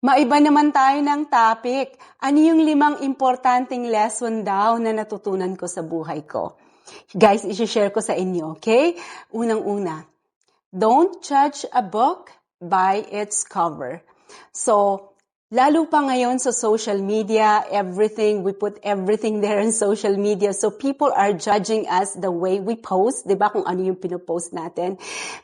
Maiba naman tayo ng topic. Ano yung limang importanteng lesson daw na natutunan ko sa buhay ko? Guys, isi-share ko sa inyo, okay? Unang-una, don't judge a book by its cover. So, Lalo pa ngayon sa social media, everything, we put everything there in social media. So people are judging us the way we post, di ba, kung ano yung pinopost natin.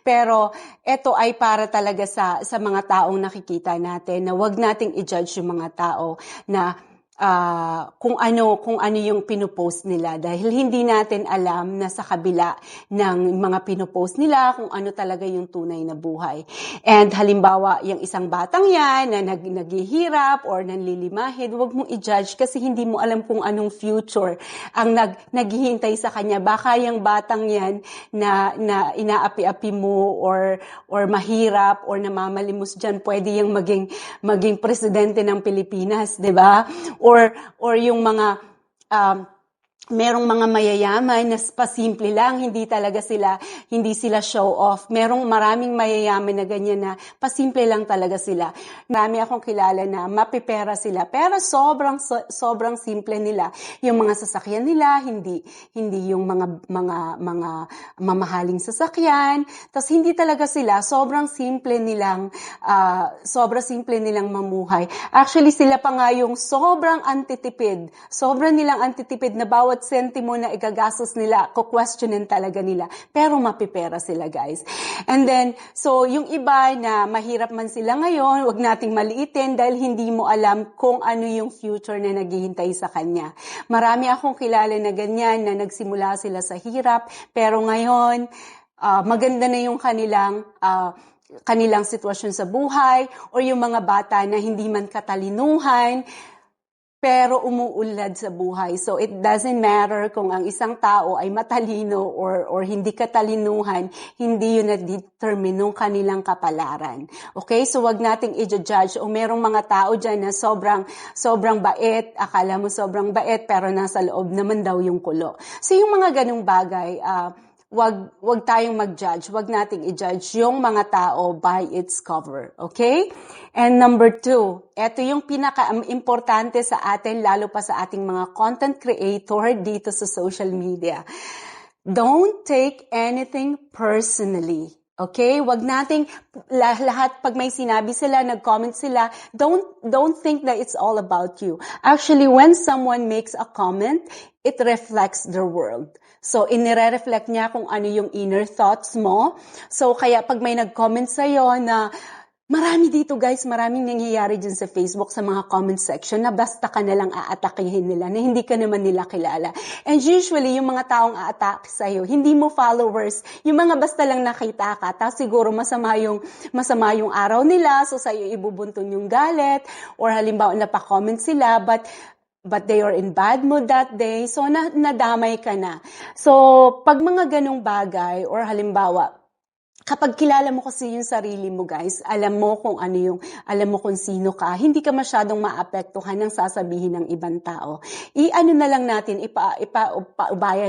Pero ito ay para talaga sa, sa mga taong nakikita natin na wag nating i-judge yung mga tao na uh, kung ano kung ano yung pinopost nila dahil hindi natin alam na sa kabila ng mga pinopost nila kung ano talaga yung tunay na buhay. And halimbawa, yung isang batang yan na nag, naghihirap or nanlilimahid, huwag mong i-judge kasi hindi mo alam kung anong future ang nag, naghihintay sa kanya. Baka yung batang yan na, na inaapi-api mo or, or mahirap or namamalimos dyan, pwede yung maging, maging presidente ng Pilipinas, di ba? Or or yung mga um, merong mga mayayaman na pasimple lang, hindi talaga sila, hindi sila show off. Merong maraming mayayaman na ganyan na pasimple lang talaga sila. Marami akong kilala na mapipera sila, pero sobrang so, sobrang simple nila. Yung mga sasakyan nila, hindi hindi yung mga mga mga mamahaling sasakyan. Tapos hindi talaga sila, sobrang simple nilang uh, sobrang simple nilang mamuhay. Actually sila pa nga yung sobrang antitipid. Sobrang nilang antitipid na bawat bawat sentimo na igagastos nila, ko-questionin talaga nila. Pero mapipera sila, guys. And then, so yung iba na mahirap man sila ngayon, wag nating maliitin dahil hindi mo alam kung ano yung future na naghihintay sa kanya. Marami akong kilala na ganyan na nagsimula sila sa hirap, pero ngayon, uh, maganda na yung kanilang uh, kanilang sitwasyon sa buhay or yung mga bata na hindi man katalinuhan, pero umuulad sa buhay. So it doesn't matter kung ang isang tao ay matalino or, or hindi katalinuhan, hindi yun na-determine ng kanilang kapalaran. Okay? So wag nating i-judge o merong mga tao dyan na sobrang, sobrang bait, akala mo sobrang bait, pero nasa loob naman daw yung kulo. So yung mga ganong bagay, uh, wag wag tayong mag-judge, wag nating i-judge yung mga tao by its cover, okay? And number two, ito yung pinaka-importante sa atin, lalo pa sa ating mga content creator dito sa social media. Don't take anything personally. Okay? Wag nating lahat pag may sinabi sila, nag-comment sila, don't don't think that it's all about you. Actually, when someone makes a comment, it reflects their world. So, inire-reflect niya kung ano yung inner thoughts mo. So, kaya pag may nag-comment sa'yo na Marami dito guys, maraming nangyayari dyan sa Facebook sa mga comment section na basta ka nalang aatakihin nila na hindi ka naman nila kilala. And usually, yung mga taong aatak sa'yo, hindi mo followers, yung mga basta lang nakita ka, tapos siguro masama yung, masama yung araw nila, so sa'yo ibubuntun yung galit, or halimbawa napa-comment sila, but but they are in bad mood that day, so na, nadamay ka na. So, pag mga ganong bagay, or halimbawa, kapag kilala mo kasi yung sarili mo guys, alam mo kung ano yung, alam mo kung sino ka, hindi ka masyadong maapektuhan ng sasabihin ng ibang tao. I-ano na lang natin, ipa, ipa,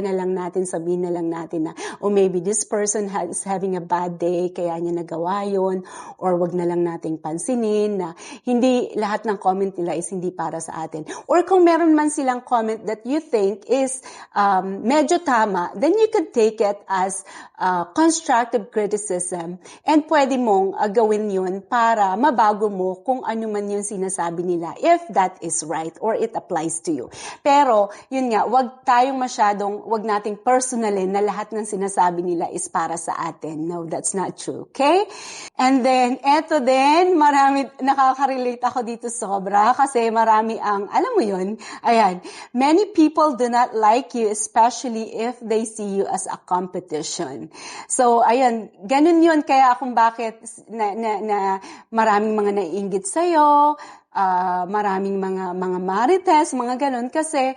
na lang natin, sabihin na lang natin na, oh, maybe this person has having a bad day, kaya niya nagawa yun, or wag na lang nating pansinin na hindi lahat ng comment nila is hindi para sa atin. Or kung meron man silang comment that you think is um, medyo tama, then you could take it as uh, constructive criticism criticism and pwede mong uh, gawin yun para mabago mo kung ano man yung sinasabi nila if that is right or it applies to you. Pero, yun nga, wag tayong masyadong, wag nating personalin na lahat ng sinasabi nila is para sa atin. No, that's not true. Okay? And then, eto din, marami, nakaka-relate ako dito sobra kasi marami ang, alam mo yun, ayan, many people do not like you especially if they see you as a competition. So, ayan, ganun yun kaya kung bakit na, na, na maraming mga naiingit sa'yo, uh, maraming mga, mga marites, mga ganun, kasi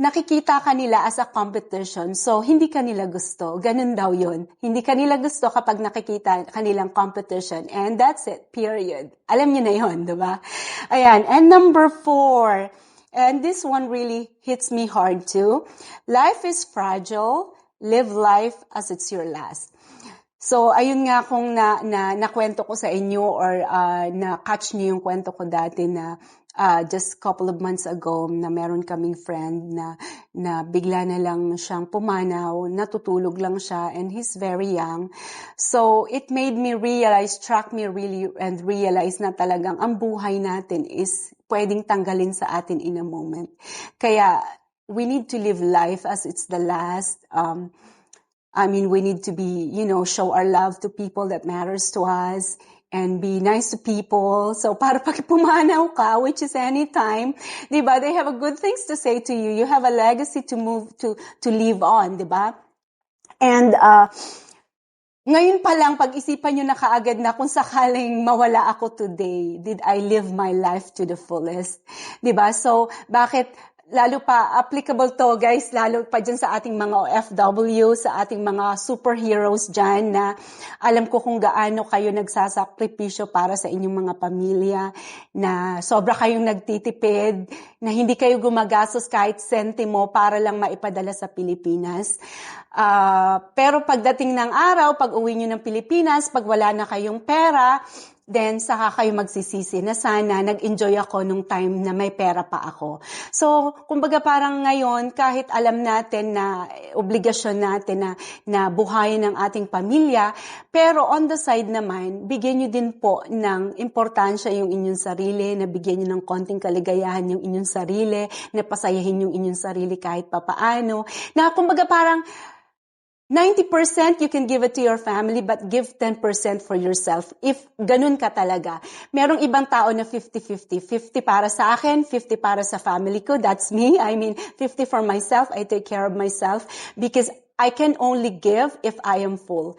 nakikita ka nila as a competition. So, hindi ka nila gusto. Ganun daw yun. Hindi ka nila gusto kapag nakikita kanilang competition. And that's it. Period. Alam niyo na yun, di ba? Ayan. And number four, and this one really hits me hard too. Life is fragile. Live life as it's your last. So, ayun nga kung na, na, nakwento ko sa inyo or uh, na-catch niyo yung kwento ko dati na uh, just couple of months ago na meron kaming friend na, na bigla na lang siyang pumanaw, natutulog lang siya and he's very young. So, it made me realize, struck me really and realize na talagang ang buhay natin is pwedeng tanggalin sa atin in a moment. Kaya, we need to live life as it's the last. Um, I mean, we need to be, you know, show our love to people that matters to us and be nice to people. So para pag pumanaw ka, which is anytime, di ba, they have a good things to say to you. You have a legacy to move, to, to live on, di ba? And, uh, ngayon pa lang, pag-isipan nyo na kaagad na kung sakaling mawala ako today, did I live my life to the fullest? ba? So, bakit lalo pa applicable to guys, lalo pa dyan sa ating mga OFW, sa ating mga superheroes dyan na alam ko kung gaano kayo nagsasakripisyo para sa inyong mga pamilya, na sobra kayong nagtitipid, na hindi kayo gumagastos kahit sentimo para lang maipadala sa Pilipinas. Uh, pero pagdating ng araw, pag uwi nyo ng Pilipinas, pag wala na kayong pera, then saka kayo magsisisi na sana nag-enjoy ako nung time na may pera pa ako. So, kumbaga parang ngayon, kahit alam natin na obligasyon natin na, na buhayin ng ating pamilya, pero on the side naman, bigyan nyo din po ng importansya yung inyong sarili, na bigyan nyo ng konting kaligayahan yung inyong sarili, na pasayahin yung inyong sarili kahit papaano. Na kumbaga parang, 90% you can give it to your family, but give 10% for yourself. If ganun ka talaga. Merong ibang tao na 50-50. 50 para sa akin, 50 para sa family ko. That's me. I mean, 50 for myself. I take care of myself because I can only give if I am full.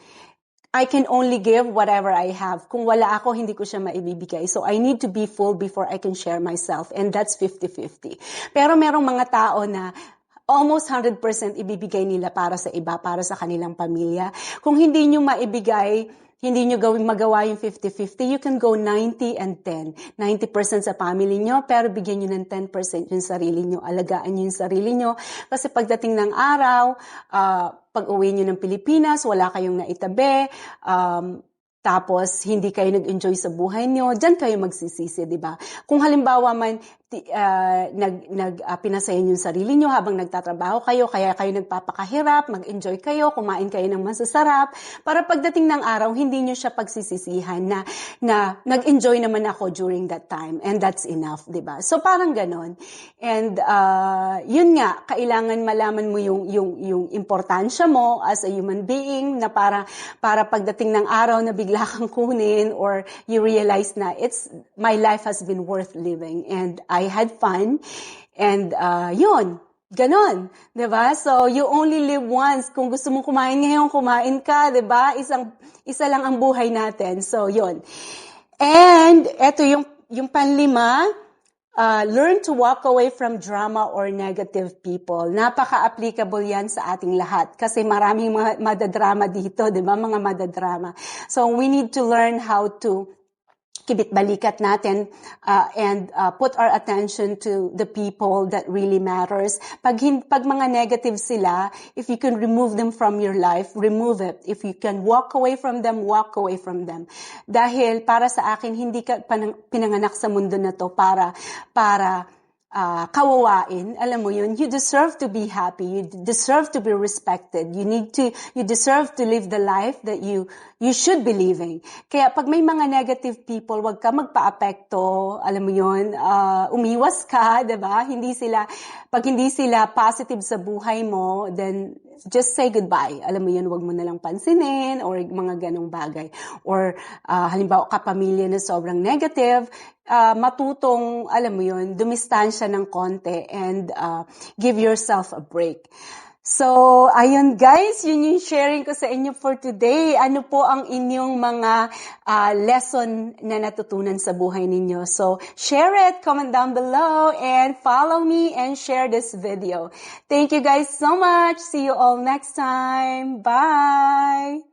I can only give whatever I have. Kung wala ako, hindi ko siya maibibigay. So I need to be full before I can share myself. And that's 50-50. Pero merong mga tao na almost 100% ibibigay nila para sa iba, para sa kanilang pamilya. Kung hindi nyo maibigay, hindi nyo gawing magawa yung 50-50, you can go 90 and 10. 90% sa family nyo, pero bigyan nyo ng 10% yung sarili nyo. Alagaan nyo yung sarili nyo. Kasi pagdating ng araw, uh, pag uwi nyo ng Pilipinas, wala kayong naitabi, um, tapos hindi kayo nag-enjoy sa buhay nyo, dyan kayo magsisisi, di ba? Kung halimbawa man, uh, nag, nag uh, pinasayan yung sarili nyo habang nagtatrabaho kayo, kaya kayo nagpapakahirap, mag-enjoy kayo, kumain kayo ng masasarap, para pagdating ng araw, hindi nyo siya pagsisisihan na, na nag-enjoy naman ako during that time, and that's enough, di ba? So parang ganon. And uh, yun nga, kailangan malaman mo yung, yung, yung importansya mo as a human being na para, para pagdating ng araw na bigla kang kunin or you realize na it's, my life has been worth living and I had fun. And uh, yun, ganon. ba diba? So, you only live once. Kung gusto mong kumain ngayon, kumain ka. ba diba? Isang, isa lang ang buhay natin. So, yun. And, eto yung, yung panlima, uh, learn to walk away from drama or negative people. Napaka-applicable yan sa ating lahat kasi maraming mga madadrama dito, di ba? Mga madadrama. So we need to learn how to kibit-balikat natin uh, and uh, put our attention to the people that really matters. Pag, pag mga negative sila, if you can remove them from your life, remove it. If you can walk away from them, walk away from them. Dahil para sa akin, hindi ka pinanganak sa mundo na to para, para uh, kawawain, alam mo yun, you deserve to be happy, you deserve to be respected, you need to, you deserve to live the life that you, you should be living. Kaya pag may mga negative people, wag ka magpa-apekto, alam mo yun, uh, umiwas ka, ba diba? Hindi sila, pag hindi sila positive sa buhay mo, then just say goodbye. Alam mo yun, wag mo na lang pansinin or mga ganong bagay. Or uh, halimbawa kapamilya na sobrang negative, uh, matutong, alam mo yun, dumistansya ng konti and uh, give yourself a break. So, ayun guys, yun yung sharing ko sa inyo for today. Ano po ang inyong mga uh, lesson na natutunan sa buhay ninyo? So, share it, comment down below, and follow me and share this video. Thank you guys so much. See you all next time. Bye!